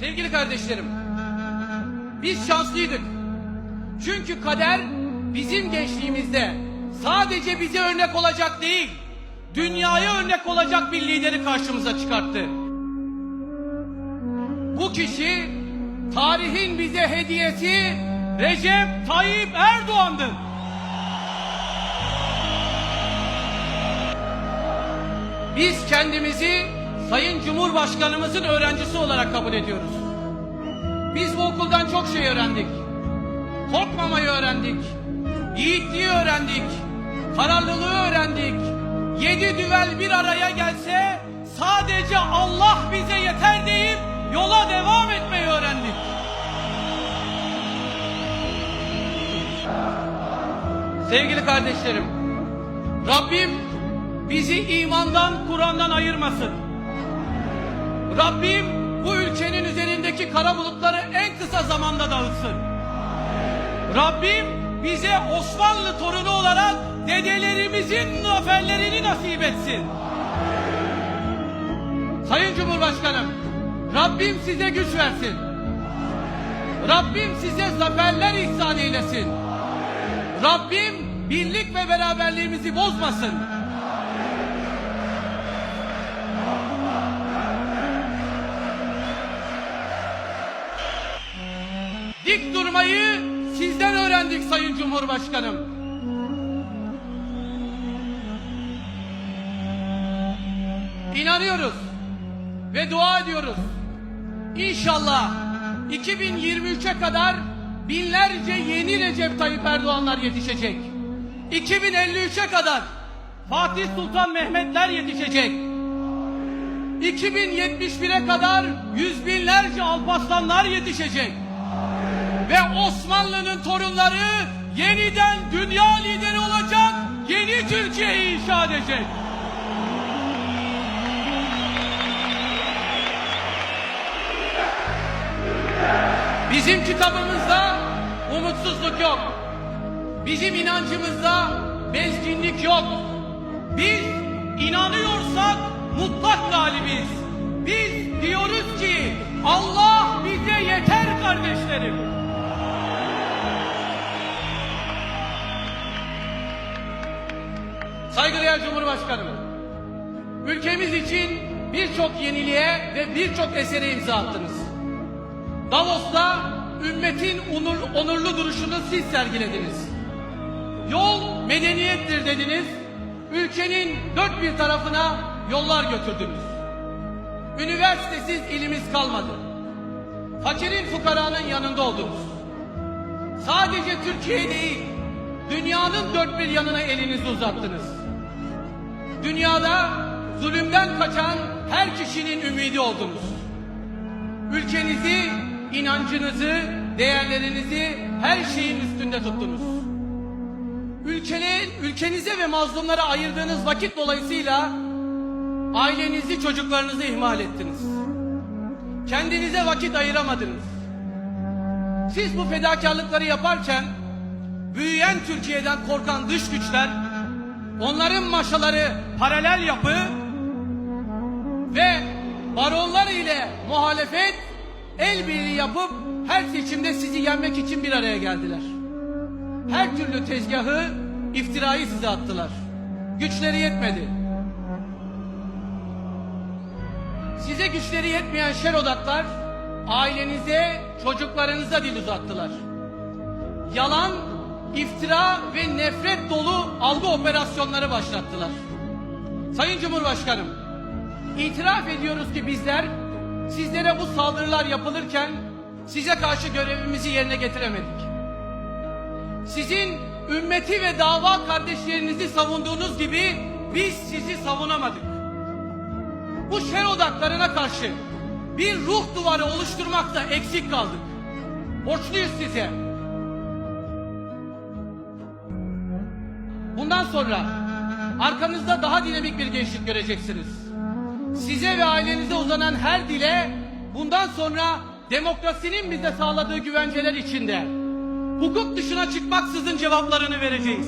Sevgili kardeşlerim, biz şanslıydık. Çünkü kader bizim gençliğimizde sadece bize örnek olacak değil, dünyaya örnek olacak bir lideri karşımıza çıkarttı. Bu kişi tarihin bize hediyesi Recep Tayyip Erdoğan'dır. Biz kendimizi Sayın Cumhurbaşkanımızın öğrencisi olarak kabul ediyoruz. Biz bu okuldan çok şey öğrendik. Korkmamayı öğrendik. Yiğitliği öğrendik. Kararlılığı öğrendik. Yedi düvel bir araya gelse sadece Allah bize yeter deyip yola devam etmeyi öğrendik. Sevgili kardeşlerim, Rabbim bizi imandan, Kur'an'dan ayırmasın. Rabbim bu ülkenin üzerindeki kara bulutları en kısa zamanda dağıtsın. Rabbim bize Osmanlı torunu olarak dedelerimizin zaferlerini nasip etsin. Sayın Cumhurbaşkanım, Rabbim size güç versin. Rabbim size zaferler ihsan eylesin. Rabbim birlik ve beraberliğimizi bozmasın. Dik durmayı sizden öğrendik Sayın Cumhurbaşkanım. İnanıyoruz ve dua ediyoruz. İnşallah 2023'e kadar binlerce yeni Recep Tayyip Erdoğanlar yetişecek. 2053'e kadar Fatih Sultan Mehmetler yetişecek. 2071'e kadar yüz binlerce Alparslanlar yetişecek. Ve Osmanlı'nın torunları yeniden dünya lideri olacak, yeni Türkiye'yi inşa edecek. Bizim kitabımızda umutsuzluk yok. Bizim inancımızda bezginlik yok. Biz inanıyorsak mutlak galibiz. Cumhurbaşkanım, ülkemiz için birçok yeniliğe ve birçok esere imza attınız. Davos'ta ümmetin onur, onurlu duruşunu siz sergilediniz. Yol medeniyettir dediniz. Ülkenin dört bir tarafına yollar götürdünüz. Üniversitesiz ilimiz kalmadı. Fakirin fukaranın yanında oldunuz. Sadece Türkiye değil, dünyanın dört bir yanına elinizi uzattınız. Dünyada zulümden kaçan her kişinin ümidi oldunuz. Ülkenizi, inancınızı, değerlerinizi her şeyin üstünde tuttunuz. Ülkenin, ülkenize ve mazlumlara ayırdığınız vakit dolayısıyla ailenizi, çocuklarınızı ihmal ettiniz. Kendinize vakit ayıramadınız. Siz bu fedakarlıkları yaparken büyüyen Türkiye'den korkan dış güçler onların maşaları paralel yapı ve baronlar ile muhalefet el birliği yapıp her seçimde sizi yenmek için bir araya geldiler. Her türlü tezgahı, iftirayı size attılar. Güçleri yetmedi. Size güçleri yetmeyen şer odaklar ailenize, çocuklarınıza dil uzattılar. Yalan, iftira ve nefret dolu algı operasyonları başlattılar. Sayın Cumhurbaşkanım, itiraf ediyoruz ki bizler sizlere bu saldırılar yapılırken size karşı görevimizi yerine getiremedik. Sizin ümmeti ve dava kardeşlerinizi savunduğunuz gibi biz sizi savunamadık. Bu şer odaklarına karşı bir ruh duvarı oluşturmakta eksik kaldık. Borçluyuz size. Bundan sonra arkanızda daha dinamik bir gençlik göreceksiniz. Size ve ailenize uzanan her dile bundan sonra demokrasinin bize sağladığı güvenceler içinde hukuk dışına çıkmaksızın cevaplarını vereceğiz.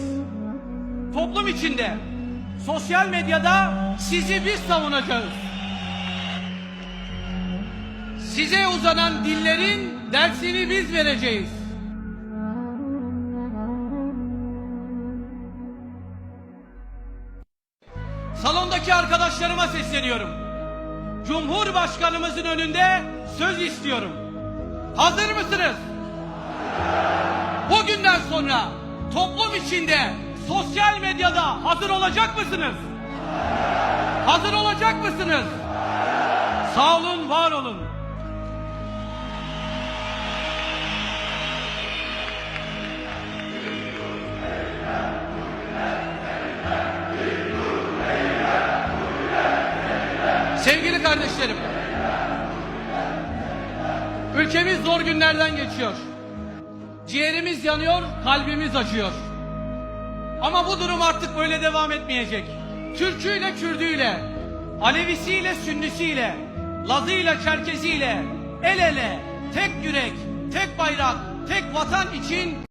Toplum içinde, sosyal medyada sizi biz savunacağız. Size uzanan dillerin dersini biz vereceğiz. Salondaki arkadaşlarıma sesleniyorum. Cumhurbaşkanımızın önünde söz istiyorum. Hazır mısınız? Bugünden sonra toplum içinde, sosyal medyada hazır olacak mısınız? Hazır olacak mısınız? Sağ olun, var olun. Sevgili kardeşlerim, ülkemiz zor günlerden geçiyor. Ciğerimiz yanıyor, kalbimiz acıyor. Ama bu durum artık böyle devam etmeyecek. Türküyle, Kürdüyle, Alevisiyle, Sünnisiyle, Lazıyla, Çerkeziyle el ele, tek yürek, tek bayrak, tek vatan için